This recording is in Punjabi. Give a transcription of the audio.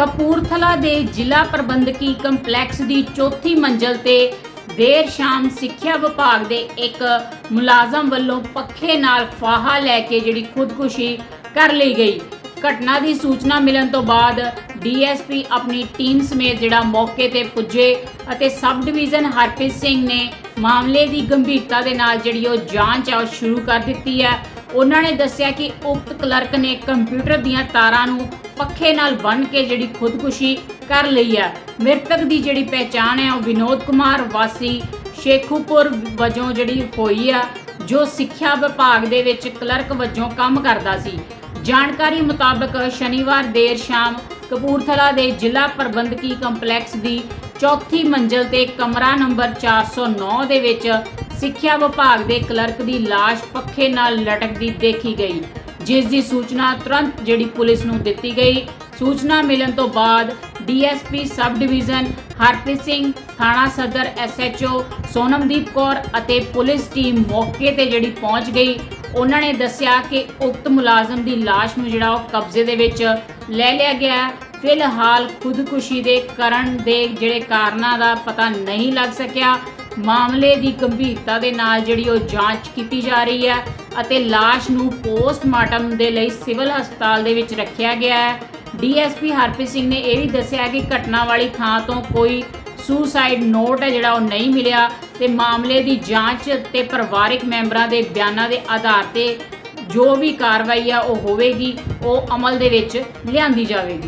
ਕਪੂਰਥਲਾ ਦੇ ਜ਼ਿਲ੍ਹਾ ਪ੍ਰਬੰਧਕੀ ਕੰਪਲੈਕਸ ਦੀ ਚੌਥੀ ਮੰਜ਼ਲ ਤੇ ਦੇਰ ਸ਼ਾਮ ਸਿੱਖਿਆ ਵਿਭਾਗ ਦੇ ਇੱਕ ਮੁਲਾਜ਼ਮ ਵੱਲੋਂ ਪੱਖੇ ਨਾਲ ਫਾਹਾ ਲੈ ਕੇ ਜਿਹੜੀ ਖੁਦਕੁਸ਼ੀ ਕਰ ਲਈ ਗਈ। ਘਟਨਾ ਦੀ ਸੂਚਨਾ ਮਿਲਣ ਤੋਂ ਬਾਅਦ ਡੀਐਸਪੀ ਆਪਣੀ ਟੀਮ ਸਮੇਤ ਜਿਹੜਾ ਮੌਕੇ ਤੇ ਪੁੱਜੇ ਅਤੇ ਸਬ ਡਿਵੀਜ਼ਨ ਹਰਪ੍ਰੀਤ ਸਿੰਘ ਨੇ ਮਾਮਲੇ ਦੀ ਗੰਭੀਰਤਾ ਦੇ ਨਾਲ ਜਿਹੜੀ ਉਹ ਜਾਂਚ ਆ ਉਹ ਸ਼ੁਰੂ ਕਰ ਦਿੱਤੀ ਹੈ। ਉਹਨਾਂ ਨੇ ਦੱਸਿਆ ਕਿ ਉਕਤ ਕਲਰਕ ਨੇ ਕੰਪਿਊਟਰ ਦੀਆਂ ਤਾਰਾਂ ਨੂੰ ਪੱਖੇ ਨਾਲ ਬਣ ਕੇ ਜਿਹੜੀ ਖੁਦਕੁਸ਼ੀ ਕਰ ਲਈ ਹੈ ਮ੍ਰਿਤਕ ਦੀ ਜਿਹੜੀ ਪਹਿਚਾਣ ਹੈ ਉਹ ਵਿਨੋਦ ਕੁਮਾਰ ਵਾਸੀ ਸ਼ੇਖੂਪੁਰ ਵਜੋਂ ਜਿਹੜੀ ਹੋਈ ਆ, ਜੋ ਸਿੱਖਿਆ ਵਿਭਾਗ ਦੇ ਵਿੱਚ ਕਲਰਕ ਵਜੋਂ ਕੰਮ ਕਰਦਾ ਸੀ। ਜਾਣਕਾਰੀ ਮੁਤਾਬਕ ਸ਼ਨੀਵਾਰ ਦੇਰ ਸ਼ਾਮ ਕਪੂਰਥਲਾ ਦੇ ਜ਼ਿਲ੍ਹਾ ਪ੍ਰਬੰਧਕੀ ਕੰਪਲੈਕਸ ਦੀ ਚੌਥੀ ਮੰਜ਼ਲ ਤੇ ਕਮਰਾ ਨੰਬਰ 409 ਦੇ ਵਿੱਚ ਸਿੱਖਿਆ ਵਿਭਾਗ ਦੇ ਕਲਰਕ ਦੀ ਲਾਸ਼ ਪੱਖੇ ਨਾਲ ਲਟਕਦੀ ਦੇਖੀ ਗਈ। ਜਿਸ ਦੀ ਸੂਚਨਾ ਤੁਰੰਤ ਜਿਹੜੀ ਪੁਲਿਸ ਨੂੰ ਦਿੱਤੀ ਗਈ। ਸੂਚਨਾ ਮਿਲਣ ਤੋਂ ਬਾਅਦ DSP sub division Harpreet Singh, ਥਾਣਾ ਸਦਰ ਐਸਐਚਓ ਸੋਨਮਦੀਪ ਕੌਰ ਅਤੇ ਪੁਲਿਸ ਟੀਮ ਮੌਕੇ ਤੇ ਜਿਹੜੀ ਪਹੁੰਚ ਗਈ। ਉਹਨਾਂ ਨੇ ਦੱਸਿਆ ਕਿ ਉਕਤ ਮੁਲਾਜ਼ਮ ਦੀ ਲਾਸ਼ ਨੂੰ ਜਿਹੜਾ ਉਹ ਕਬਜ਼ੇ ਦੇ ਵਿੱਚ ਲੈ ਲਿਆ ਗਿਆ ਫਿਲਹਾਲ ਖੁਦਕੁਸ਼ੀ ਦੇ ਕਰਨ ਦੇ ਜਿਹੜੇ ਕਾਰਨਾਂ ਦਾ ਪਤਾ ਨਹੀਂ ਲੱਗ ਸਕਿਆ। ਮਾਮਲੇ ਦੀ ਗੰਭੀਰਤਾ ਦੇ ਨਾਲ ਜਿਹੜੀ ਉਹ ਜਾਂਚ ਕੀਤੀ ਜਾ ਰਹੀ ਹੈ ਅਤੇ ਲਾਸ਼ ਨੂੰ ਪੋਸਟਮਾਰਟਮ ਦੇ ਲਈ ਸਿਵਲ ਹਸਪਤਾਲ ਦੇ ਵਿੱਚ ਰੱਖਿਆ ਗਿਆ ਹੈ। ਡੀਐਸਪੀ ਹਰਪ੍ਰੀਤ ਸਿੰਘ ਨੇ ਇਹ ਵੀ ਦੱਸਿਆ ਕਿ ਘਟਨਾ ਵਾਲੀ ਥਾਂ ਤੋਂ ਕੋਈ ਸੁਸਾਈਡ ਨੋਟ ਹੈ ਜਿਹੜਾ ਉਹ ਨਹੀਂ ਮਿਲਿਆ ਤੇ ਮਾਮਲੇ ਦੀ ਜਾਂਚ ਤੇ ਪਰਿਵਾਰਕ ਮੈਂਬਰਾਂ ਦੇ ਬਿਆਨਾਂ ਦੇ ਆਧਾਰ ਤੇ ਜੋ ਵੀ ਕਾਰਵਾਈ ਆ ਉਹ ਹੋਵੇਗੀ, ਉਹ ਅਮਲ ਦੇ ਵਿੱਚ ਲਿਆਂਦੀ ਜਾਵੇਗੀ।